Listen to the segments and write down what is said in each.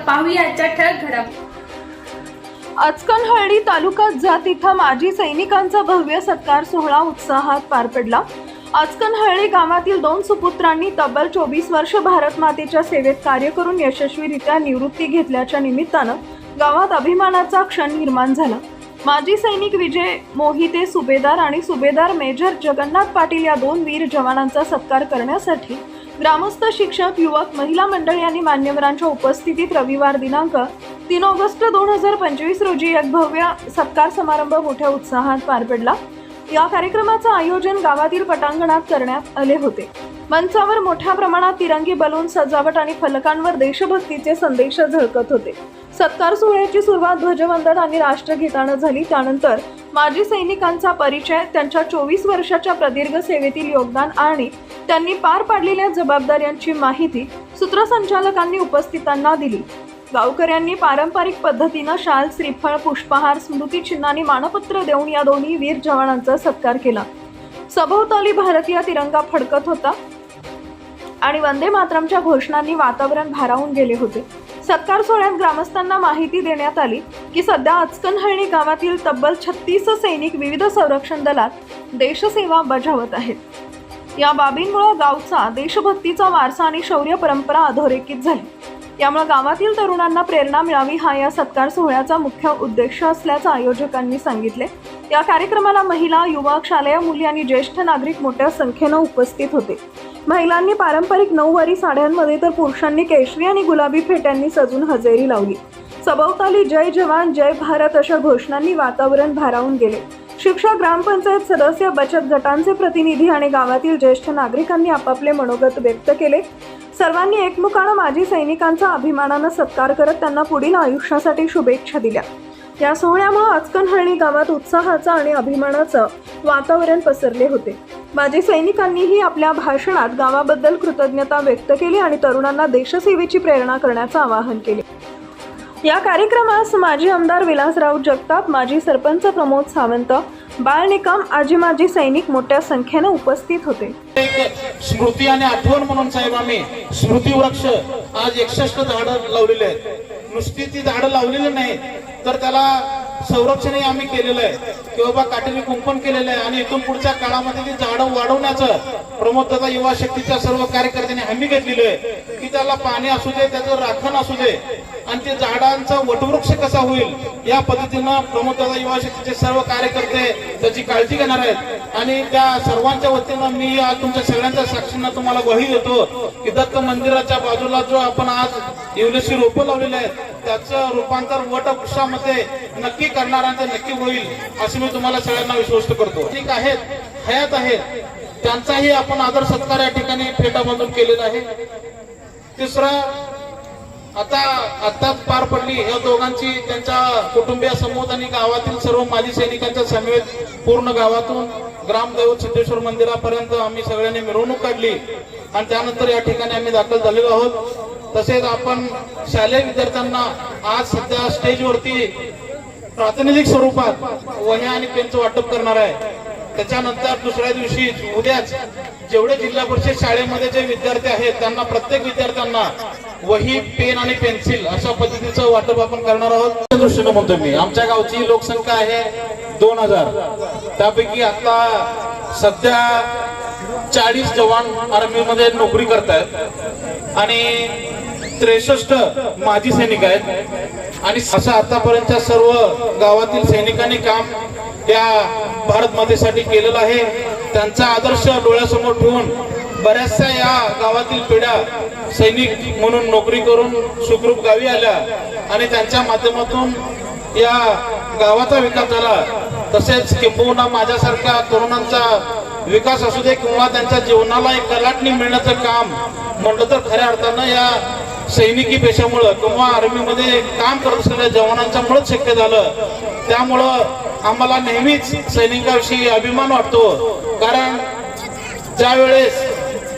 तृप्ती पाहूया ठळक घडामोडी अचकनहळ्ळी तालुक्यात जात इथं माजी सैनिकांचा भव्य सत्कार सोहळा उत्साहात पार पडला. अचकनहळ्ळी गावातील दोन सुपुत्रांनी तब्बल चोवीस वर्ष भारत मातेच्या सेवेत कार्य करून यशस्वीरित्या निवृत्ती घेतल्याच्या निमित्तानं गावात अभिमानाचा क्षण निर्माण झाला. माजी सैनिक विजय मोहिते सुभेदार आणि सुभेदार मेजर जगन्नाथ पाटील या दोन वीर जवानांचा सत्कार करण्यासाठी ग्रामस्थ शिक्षक युवक महिला मंडळ यांनी मान्यवरांच्या उपस्थितीत रविवार दिनांक तीन ऑगस्ट दोन हजार पंचवीस रोजी एक भव्य सत्कार समारंभ मोठ्या उत्साहात पार पडला. या कार्यक्रमाचं आयोजन गावातील पटांगणात करण्यात आले होते. मंचावर मोठ्या प्रमाणात तिरंगी बलून सजावट आणि फलकांवर देशभक्तीचे संदेश झळकत होते. सत्कार सोहळ्याची सुरुवात ध्वजवंदन आणि राष्ट्रगीतानं झाली. त्यानंतर माजी सैनिकांचा परिचय त्यांच्या चोवीस वर्षाच्या प्रदीर्घ सेवेतील योगदान आणि त्यांनी पार पाडलेल्या जबाबदाऱ्यांची माहिती सूत्रसंचालकांनी उपस्थितांना दिली. गावकऱ्यांनी पारंपरिक पद्धतीनं शाल श्रीफळ पुष्पहार स्मृतिचिन्ह आणि मानपत्र देऊन या दोन्ही वीर जवानांचा सत्कार केला. सभोवताली भारतीय तिरंगा फडकत होता आणि वंदे मातरमच्या घोषणांनी वातावरण भारावून गेले होते. सत्कार सोहळ्यात ग्रामस्थांना माहिती देण्यात आली की सध्या अचकनहळणी गावातील तब्बल छत्तीस सैनिक विविध संरक्षण दलात देशसेवा बजावत आहेत. या बाबींमुळे गावचा देशभक्तीचा वारसा आणि शौर्य परंपरा अधोरेखित झाली. त्यामुळे गावातील तरुणांना प्रेरणा मिळावी हा या सत्कार सोहळ्याचा मुख्य उद्देश असल्याचं आयोजकांनी सांगितले. या कार्यक्रमाला महिला युवक शालेय मुली आणि ज्येष्ठ नागरिक मोठ्या संख्येनं उपस्थित होते. महिलांनी पारंपरिक नऊवारी साड्यांमध्ये तर पुरुषांनी केशरी आणि गुलाबी फेट्यांनी सजून हजेरी लावली. सभोवताली जय जवान जय भारत अशा घोषणांनी वातावरण भारावून गेले. शिक्षा ग्रामपंचायत सदस्य बचत गटांचे प्रतिनिधी आणि गावातील ज्येष्ठ नागरिकांनी आपापले मनोगत व्यक्त केले. सर्वांनी एकमुखानं माजी सैनिकांचा अभिमानानं सत्कार करत त्यांना पुढील आयुष्यासाठी शुभेच्छा दिल्या. या सोहळ्यामुळे अचकनहळणी गावात उत्साहाचं आणि अभिमानाचं वातावरण पसरले होते. माजी सैनिकांनीही आपल्या भाषणात गावाबद्दल कृतज्ञता व्यक्त केली आणि तरुणांना देशसेवेची प्रेरणा करण्याचं आवाहन केले. या कार्यक्रमास माजी आमदार विलासराव जगताप माजी सरपंच प्रमोद सावंत बाळ निकम आजी माजी सैनिक मोठ्या संख्येनं उपस्थित होते. स्मृती आणि आठवण म्हणून साहेब आम्ही स्मृती वृक्ष आज एकसष्ट झाडं लावलेले आहेत. नुसती ती झाडं लावलेली नाही तर त्याला संरक्षणही आम्ही केलेलं आहे. की बाबा काटेरी कुंपण केलेलं आहे आणि इथून पुढच्या काळामध्ये ती झाडं वाढवण्याचं प्रमोद दादा युवा शक्तीच्या सर्व कार्यकर्त्यांनी हमी घेतलेली आहे. की त्याला पाणी असू दे त्याचं राखण असू दे आणि ते झाडांचा वटवृक्ष कसा होईल या पद्धतीनं प्रमोद युवा शक्तीचे सर्व कार्यकर्ते त्याची काळजी घेणार आहेत. आणि त्या सर्वांच्या वतीनं मी आज तुमच्या सगळ्यांच्या साक्षीनं तुम्हाला वही देतो की दत्त मंदिराच्या बाजूला जो आपण आज येवलेशी रोपं लावलेले आहेत त्याचं रूपांतर वटवृक्षामध्ये नक्की करणाऱ्यांचं नक्की होईल असं मी तुम्हाला सगळ्यांना विश्वस्त करतो. ठीक आहेत हयात आहेत. त्यांचाही आपण आदर सत्कार या ठिकाणी फेटा बांधून केलेला आहे. तिसरा आता आताच पार पडली. या दोघांची त्यांच्या कुटुंबियासमोर आणि गावातील सर्व माजी सैनिकांच्या समेत पूर्ण गावातून ग्रामदैवत सिद्धेश्वर मंदिरापर्यंत आम्ही सगळ्यांनी मिरवणूक काढली. आणि त्यानंतर या ठिकाणी आम्ही दाखल झालेलो आहोत. तसेच आपण शालेय विद्यार्थ्यांना आज सध्या स्टेजवरती प्रातिनिधिक स्वरूपात वह्या आणि पेनचं वाटप करणार आहे. त्याच्यानंतर दुसऱ्या दिवशी उद्याच जेवढे जिल्हा परिषद शाळेमध्ये जे विद्यार्थी आहेत त्यांना प्रत्येक विद्यार्थ्यांना वही पेन आणि पेन्सिल अशा पद्धतीचं वाटप आपण करणार आहोत. दृष्टीनं म्हणतो मी आमच्या गावची लोकसंख्या आहे दोन हजार. त्यापैकी आता सध्या चाळीस जवान आर्मीमध्ये नोकरी करतायत आणि त्रेसष्ट माजी सैनिक आहेत. आणि असं आतापर्यंतच्या सर्व गावातील सैनिकांनी काम या भारत मातेसाठी केलेलं आहे. त्यांचा आदर्श डोळ्यासमोर ठेवून बऱ्याचशा या गावातील पिढ्या सैनिक म्हणून नोकरी करून सुखरूप गावी आल्या आणि त्यांच्या माध्यमातून या गावाचा विकास झाला. तसेच किंबहुना माझ्यासारख्या तरुणांचा विकास असू दे किंवा त्यांच्या जीवनाला एक कलाटणी मिळण्याचं काम म्हटलं तर खऱ्या अर्थानं या सैनिकी पेशामुळं किंवा आर्मीमध्ये काम करत असलेल्या जवानांच्या मुळेच शक्य झालं. त्यामुळं आम्हाला नेहमीच सैनिकाविषयी अभिमान वाटतो. कारण ज्यावेळेस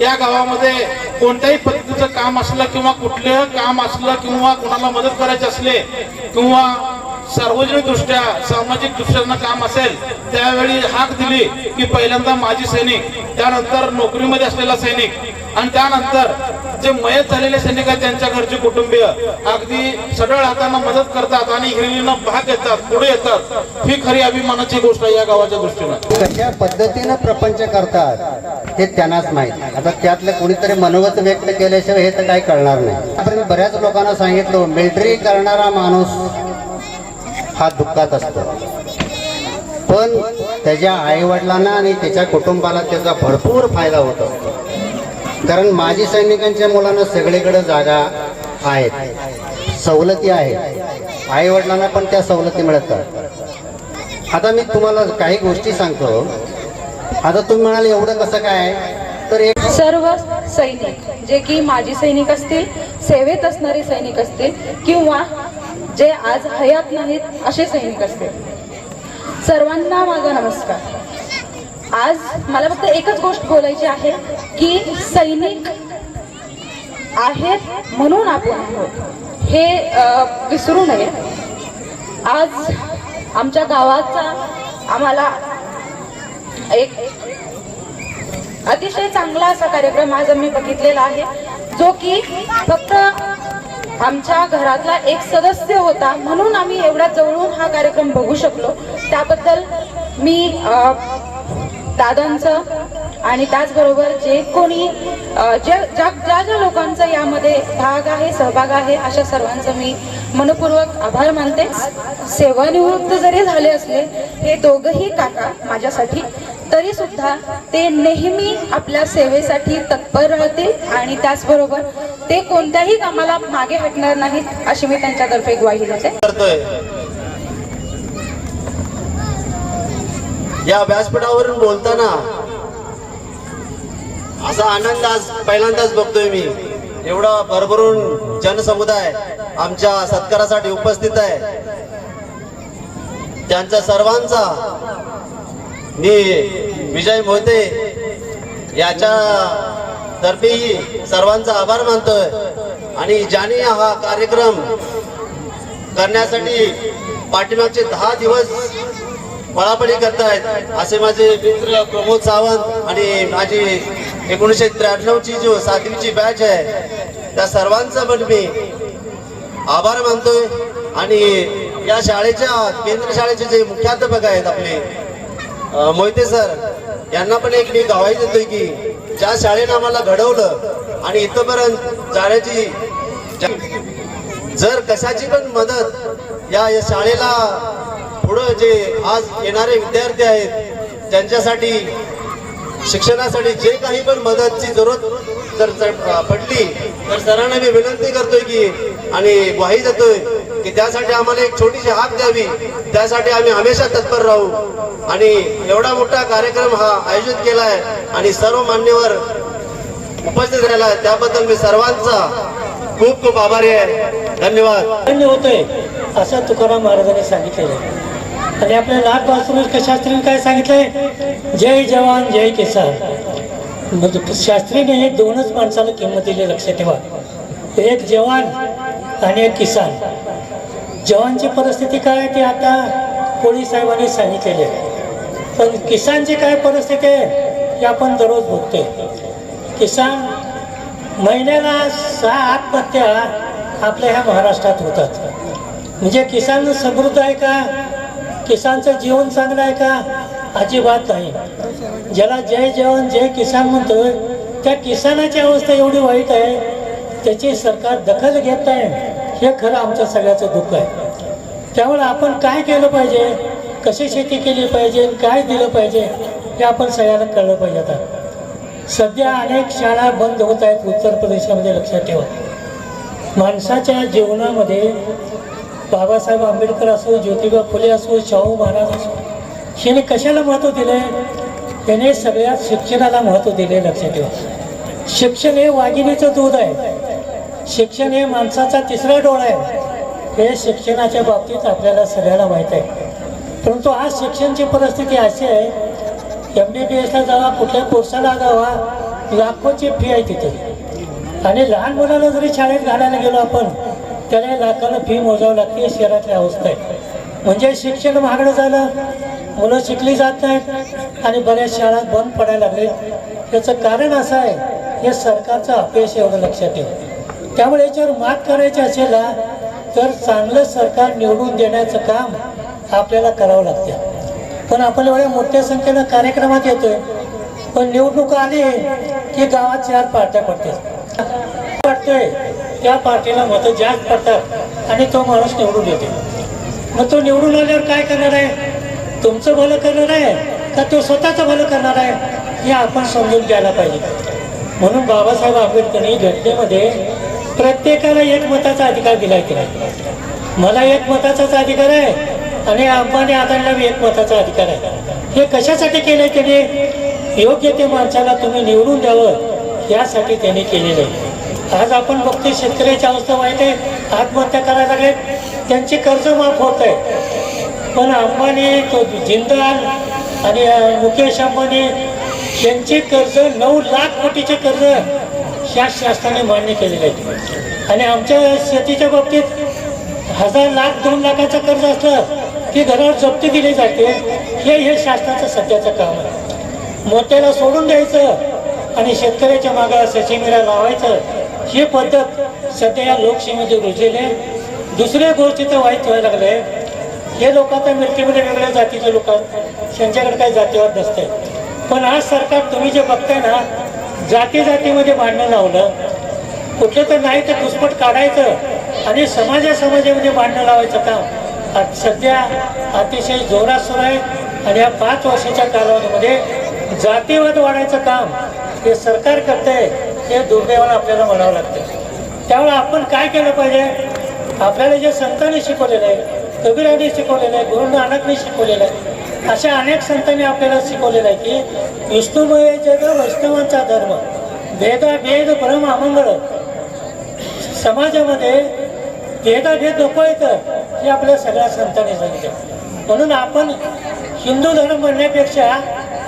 या गावामध्ये कोणत्याही पद्धतीचं काम असलं किंवा कुठलं काम असलं किंवा कोणाला मदत करायची असले किंवा सार्वजनिक दृष्ट्या सामाजिक दृष्ट्या काम असेल त्यावेळी हाक दिली की पहिल्यांदा माजी सैनिक त्यानंतर नोकरीमध्ये असलेला सैनिक आणि त्यानंतर जे मयत झालेले सैनिक आहेत त्यांच्या घरचे कुटुंबीय अगदी सडळ हातांना मदत करतात आणि हिरवीनं भाग येतात पुढे येतात. ही खरी अभिमानाची गोष्ट आहे या गावाच्या दृष्टीनं. कशा पद्धतीनं प्रपंच करतात हे त्यांनाच माहीत. आता त्यातलं कोणीतरी मनोगत व्यक्त केल्याशिवाय हे तर काही कळणार नाही. आपण मी बऱ्याच लोकांना सांगितलं मिलिटरी करणारा माणूस हा दुःखात असतो. पण त्याच्या आईवडिलांना आणि त्याच्या कुटुंबाला त्याचा भरपूर फायदा होतो. कारण माजी सैनिकांच्या मुलांना सगळीकडे जागा आहेत. सवलती आहेत. आईवडिलांना पण त्या सवलती मिळतात. आता मी तुम्हाला काही गोष्टी सांगतो. आता तुम्ही म्हणाल एवढं कसं काय? तर एक सर्व सैनिक जे की माजी सैनिक असतील सेवेत असणारे सैनिक असतील किंवा जे आज हयात नाहीत असे सैनिक असतील. सर्वांना माझा नमस्कार. आज मला फक्त एकच गोष्ट बोलायची आहे की सैनिक आहेत म्हणून आपण आहोत हे विसरू नये. आज आमच्या गावाचा आम्हाला एक अतिशय चांगला असा कार्यक्रम आज आम्ही बघितलेला आहे जो की फक्त आमच्या घरातला एक सदस्य होता म्हणून आम्ही एवढ्या जवळून हा कार्यक्रम बघू शकलो. त्याबद्दल मी दादांचं आणि त्याचबरोबर जे कोणी ज्या ज्या ज्या ज्या लोकांचा यामध्ये भाग आहे सहभाग आहे अशा सर्वांचं मी मनपूर्वक आभार मानते. सेवानिवृत्त जरी झाले असले हे दोघही काका माझ्यासाठी तरी सुद्धा ते नेहमी आपल्या सेवेसाठी तत्पर राहतील आणि त्याचबरोबर ते कोणत्याही कामाला मागे हटणार नाहीत अशी मी त्यांच्यातर्फे ग्वाही देते. या व्यासपीठावरून बोलताना असा आनंद आज पहिल्यांदाच बघतोय मी. एवढा भरभरून जनसमुदाय आमच्या सत्कारासाठी उपस्थित आहे. त्यांचा सर्वांचा मी विजय मोहिते याच्या तर्फेही सर्वांचा आभार मानतोय. आणि ज्याने हा कार्यक्रम करण्यासाठी पाठीमागचे दहा दिवस पळापळी करतायत. असे माझे मित्र प्रमोद सावंत आणि माझी एकोणीसशे त्र्याण्णवची जो सातवीची बॅच आहे त्या सर्वांचा पण मी आभार मानतोय. आणि या शाळेच्या केंद्र शाळेचे जे मुख्याध्यापक आहेत आपले मोहिते सर यांना पण एक मी गवाही देतोय की ज्या शाळेनं आम्हाला घडवलं आणि इथंपर्यंत जाण्याची जर कशाची पण मदत या या शाळेला पुढं जे आज येणारे विद्यार्थी आहेत त्यांच्यासाठी शिक्षणासाठी जे काही पण मदतची जरूरत जर पडली तर सरांना मी विनंती करतोय की आणि ग्वाही देतोय की त्यासाठी आम्हाला एक छोटीशी हाक द्यावी. त्यासाठी आम्ही हमेशा तत्पर राहू. आणि एवढा मोठा कार्यक्रम हा आयोजित केलाय आणि सर्व मान्यवर उपस्थित राहिला आहे. त्याबद्दल मी सर्वांचा खूप खूप आभारी आहे. धन्यवाद. धन्य होतोय असं तुकाराम महाराजांनी सांगितलेलं आहे. आणि आपल्या लाल बहादूर शास्त्रीने काय सांगितलंय? जय जवान जय किसान म्हणजे शास्त्रीने हे दोनच माणसाला किंमत दिली लक्षात ठेवा. एक जवान आणि एक किसान. जवानची परिस्थिती काय आहे ती आता कोळी साहेबांनी सांगितलेली आहे. पण किसानची काय परिस्थिती आहे हे आपण दररोज बघतोय. किसान महिन्याला सहा आत्महत्या आपल्या ह्या महाराष्ट्रात होतात. म्हणजे किसान समृद्ध आहे का? किसानचं जीवन चांगलं आहे का? अजिबात नाही. ज्याला जय जवान जय किसान म्हणतोय त्या किसानाची अवस्था एवढी वाईट आहे त्याची सरकार दखल घेत नाही हे खरं आमच्या सगळ्याचं दुःख आहे. त्यामुळे आपण काय केलं पाहिजे? कशी शेती केली पाहिजे? काय दिलं पाहिजे? हे आपण सगळ्यांना कळलं पाहिजे आता. सध्या अनेक शाळा बंद होत आहेत उत्तर प्रदेशामध्ये लक्षात ठेवा. माणसाच्या जीवनामध्ये बाबासाहेब आंबेडकर असो ज्योतिबा फुले असो शाहू महाराज असो हिने कशाला महत्त्व दिले? त्याने सगळ्यात शिक्षणाला महत्त्व दिले लक्षात ठेवा. शिक्षण हे वाघिणीचं दूध आहे. शिक्षण हे माणसाचा तिसरा डोळा आहे. हे शिक्षणाच्या बाबतीत आपल्याला सगळ्याला माहीत आहे. परंतु आज शिक्षणची परिस्थिती अशी आहे एम बी बी एसला जावा कुठल्या कोर्साला जावा लाखोची फी आहे तिथे. आणि लहान मुलाला जरी शाळेत घालायला गेलो आपण त्याला लाखानं फी मोजावं लागते शहरातल्या अवस्था आहे. म्हणजे शिक्षण महागडं झालं मुलं शिकली जात नाहीत आणि बऱ्याच शाळा बंद पडायला लागले. याचं कारण असं आहे हे सरकारचं अपयश एवढं लक्षात ठेवा. त्यामुळे याच्यावर मात करायची असेल तर चांगलं सरकार निवडून देण्याचं काम आपल्याला करावं लागते. पण आपण एवढ्या मोठ्या संख्येनं कार्यक्रमात येतोय पण निवडणूक आली की गावात चार पार्ट्या पडतात. वाटतोय त्या पार्टीला मतं जास्त पडतात आणि तो माणूस निवडून येते. मग तो निवडून आल्यावर काय करणार आहे? तुमचं भलं करणार आहे का तो स्वतःचं भलं करणार आहे? हे आपण समजून घ्यायला पाहिजे. म्हणून बाबासाहेब आंबेडकरांनी घटनेमध्ये प्रत्येकाला एक मताचा अधिकार दिलाय की नाही? मला एक मताचाच अधिकार आहे आणि अंबानी आदांना एक मताचा अधिकार आहे. हे कशासाठी केलंय त्याने? योग्य ते माणसाला तुम्ही निवडून द्यावं यासाठी त्यांनी केलेलं आहे. आज आपण बघतोय शेतकऱ्याची अवस्था वाईट आहे आत्महत्या करायला लागले त्यांचे कर्ज माफ होत आहे. पण अंबानी तो जिंदाल आणि मुकेश अंबानी यांचे कर्ज नऊ लाख कोटीचे कर्ज ह्या शासनाने मान्य केलेले आहेत. आणि आमच्या शेतीच्या बाबतीत हजार लाख दोन लाखाचं कर्ज असलं की घरावर जप्ती दिली जाते. हे हे शासनाचं सध्याचं काम आहे. मोत्याला सोडून द्यायचं आणि शेतकऱ्याच्या मागा सचिमिरा लावायचं. ही पद्धत सध्या या लोकशाहीमध्ये रुजलेली आहे. दुसऱ्या गोष्टीचं वाईट व्हायला लागलंय. हे लोक आता मिरतीमध्ये वेगळ्या जातीचे लोक त्यांच्याकडे काही जातीवाद नसते पण आज सरकार तुम्ही जे बघताय ना जाती जातीमध्ये भांडणं लावलं. कुठलं तर नाही तर घुसपट काढायचं आणि समाजा समाजामध्ये भांडणं लावायचं काम. आज सध्या अतिशय जोरात सुरू आहे आणि या पाच वर्षाच्या कालावधीमध्ये जातीवाद वाढायचं काम हे सरकार करतंय. हे दुर्दैवानं आपल्याला म्हणावं लागतं. त्यामुळे आपण काय केलं पाहिजे? आपल्याला जे संतांनी शिकवलेलं आहे कबीराने शिकवलेलं आहे गुरु नानकने शिकवलेलं आहे अशा अनेक संतांनी आपल्याला शिकवलेलं आहे की विष्णुमय जग वैष्णवांचा धर्म भेदाभेद परम अमंगळ. समाजामध्ये भेदाभेद नको येतं हे आपल्या सगळ्या संतांनी सांगितलं. म्हणून आपण हिंदू धर्म म्हणण्यापेक्षा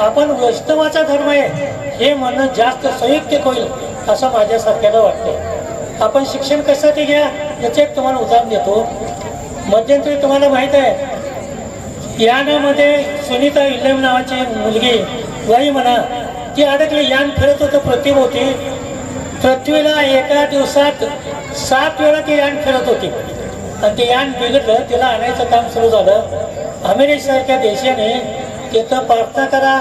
आपण वैष्णवाचा धर्म आहे हे म्हणणं जास्त संयुक्तिक होईल. असं माझ्यासारख्याला वाटतं आपण शिक्षण कशासाठी घ्या याचं एक तुम्हाला उदाहरण देतो. मध्यंतरी तुम्हाला माहीत आहे यानामध्ये सुनीता इल्लम नावाची मुलगी वही म्हणा ती अडकली यान फिरत होतं पृथ्वीभोवती पृथ्वीला एका दिवसात सात वेळा ती यान फिरत होती. आणि ते यान बिघडलं तिला आणायचं काम सुरू झालं. अमेरिकेसारख्या देशाने तिथं प्रार्थना करा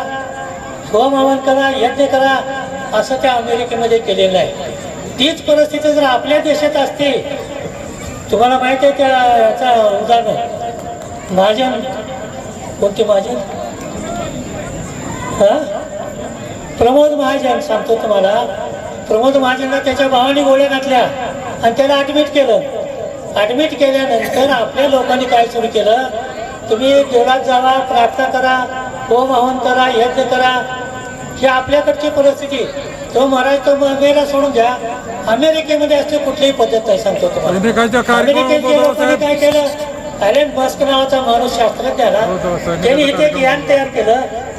होम हवन करा यज्ञ करा असं त्या अमेरिकेमध्ये केलेलं आहे. तीच परिस्थिती जर आपल्या देशात असते तुम्हाला माहिती आहे त्या याचा उदाहरण? महाजन? कोणते महाजन? हां? प्रमोद महाजन सांगतो तुम्हाला. प्रमोद महाजनला त्याच्या भावाने गोळ्या घातल्या आणि त्याला ॲडमिट केलं. ॲडमिट केल्यानंतर आपल्या लोकांनी काय सुरू केलं? तुम्ही देवळात जावा प्रार्थना करा होम हवन करा यज्ञ करा ही आपल्याकडची परिस्थिती. तो महाराज तो मेला सोडून द्या. अमेरिकेमध्ये असली कुठलीही पद्धत नाही सांगतो तुम्हाला. लोकांनी काय केलं ॲलेन मस्क नावाचा माणूस शास्त्रज्ञ आला त्यांनी इथे एक यान तयार केलं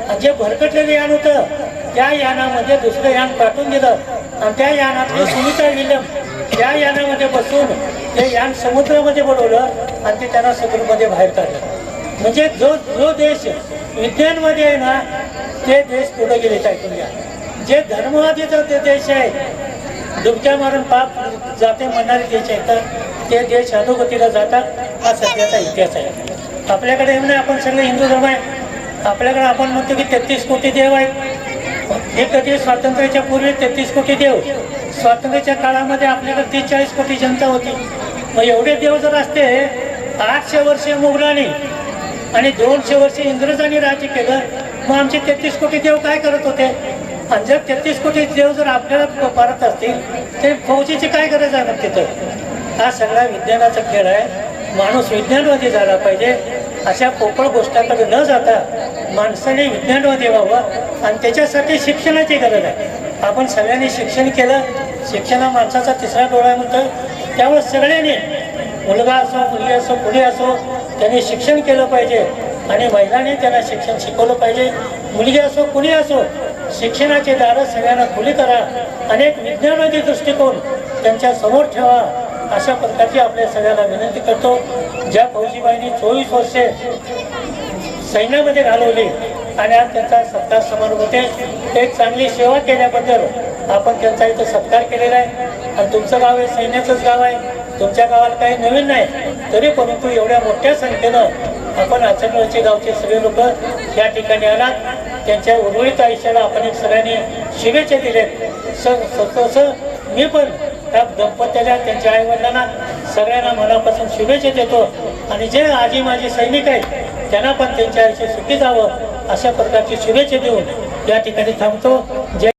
आणि जे भरकटलेलं यान होतं त्या यानामध्ये दुसरं यान पाठवून दिलं. आणि त्या यानातले सुनीता विल्यम त्या यानामध्ये बसून ते यान समुद्रामध्ये बुडवलं आणि ते त्यांना समुद्रामध्ये बाहेर काढलं. म्हणजे जो जो देश विज्ञानमध्ये आहे ना ते देश पुढे गेले ऐकून घ्या. जे धर्मवादीचा ते देश आहे. दुबक्या मारून पाप जाते म्हणणारे देश आहेत. तर ते देश अधोगतीला जातात हा सध्याचा इतिहास आहे. आपल्याकडे म्हणजे आपण सगळे हिंदू धर्म आहे. आपल्याकडे आपण म्हणतो की तेहतीस कोटी देव आहेत. हे कधी स्वातंत्र्याच्या पूर्वी तेहतीस कोटी देव? स्वातंत्र्याच्या काळामध्ये आपल्याकडे तीस चाळीस कोटी जनता होती. मग एवढे देव जर असते आठशे वर्षे मुघलांनी आणि दोनशे वर्षे इंग्रजांनी राज्य केलं मग आमचे तेहतीस कोटी देव काय करत होते? आणि जर तेहतीस कोटी देव जर आपल्याला पारत असतील तर फौजीची काय गरज आहे मग तिथं? हा सगळा विज्ञानाचा खेळ आहे. माणूस विज्ञानवादी झाला पाहिजे. अशा पोकळ गोष्टाकडे न जाता माणसाने विज्ञानवादी व्हावं. आणि त्याच्यासाठी शिक्षणाची गरज आहे. आपण सगळ्यांनी शिक्षण केलं. शिक्षण हा माणसाचा तिसरा डोळा आहे म्हणतो त्यामुळे सगळ्यांनी मुलगा असो मुलगी असो कुणी असो त्यांनी शिक्षण केलं पाहिजे. आणि महिलांनी त्यांना शिक्षण शिकवलं पाहिजे. मुलगी असो कुणी असो शिक्षणाचे दारं सगळ्यांना खुली करा. अनेक विज्ञानाचे दृष्टिकोन त्यांच्यासमोर ठेवा. अशा प्रकारची आपल्या सगळ्यांना विनंती करतो. ज्या फौजीबाईंनी चोवीस वर्षे सैन्यामध्ये घालवली आणि आज त्यांचा सत्कार समारोह होते एक चांगली सेवा केल्याबद्दल आपण त्यांचा इथं सत्कार केलेला आहे. आणि तुमचं गाव हे सैन्याचंच गाव आहे. तुमच्या गावाला काही नवीन नाही तरी परंतु एवढ्या मोठ्या संख्येनं आपण आचरणचे गावचे सगळे लोक या ठिकाणी आलात. त्यांच्या उर्वरित आयुष्याला आपण एक सगळ्यांनी शुभेच्छा दिल्यात स मी पण त्या दंपत्याला त्यांच्या आईवडिलांना सगळ्यांना मनापासून शुभेच्छा देतो. आणि जे आजी माझे सैनिक आहेत त्यांना पण त्यांच्या आयुष्य सुखी जावं अशा प्रकारची शुभेच्छा देऊन या ठिकाणी थांबतो. जय